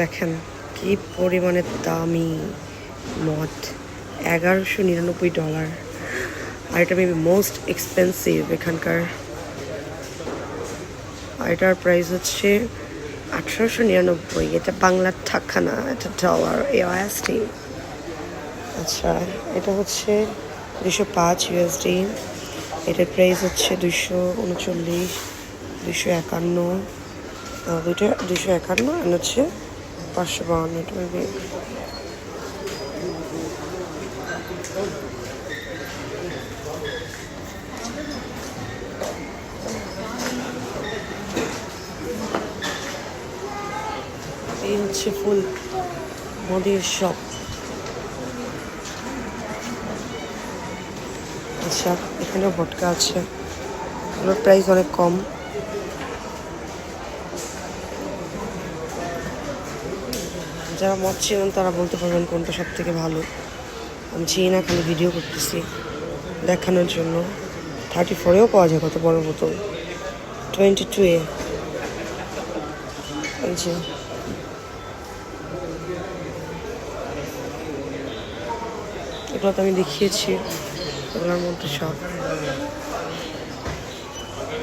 দেখেন কি পরিমাণে দামি মদ। এগারোশো নিরানব্বই ডলার। আর এটা মেবি মোস্ট এক্সপেন্সিভ এখানকার। আর এটার প্রাইস হচ্ছে আঠারোশো নিরানব্বই। এটা বাংলার টাকা না, এটা ডলার এওয়াসটি আচ্ছা এটা হচ্ছে দুশো পাঁচ ইউএসডি এটার প্রাইস হচ্ছে দুশো উনচল্লিশ দুশো একান্ন। দুইটা দুশো একান্ন হচ্ছে পাঁচশো বাউন্ন হচ্ছে ফুল মদের শপ। আচ্ছা এখানেও ভটকা আছে। এগুলোর প্রাইস অনেক কম। যারা মদ ছিলেন তারা বলতে পারবেন কোনটা সব থেকে ভালো। আমি চিনি না, খালি ভিডিও করতেছি দেখানোর জন্য। থার্টি ফোরেও পাওয়া যায় কত বড় বোতল। টোয়েন্টি টু এ এগুলো তো আমি দেখিয়েছি। এগুলোর মধ্যে সব।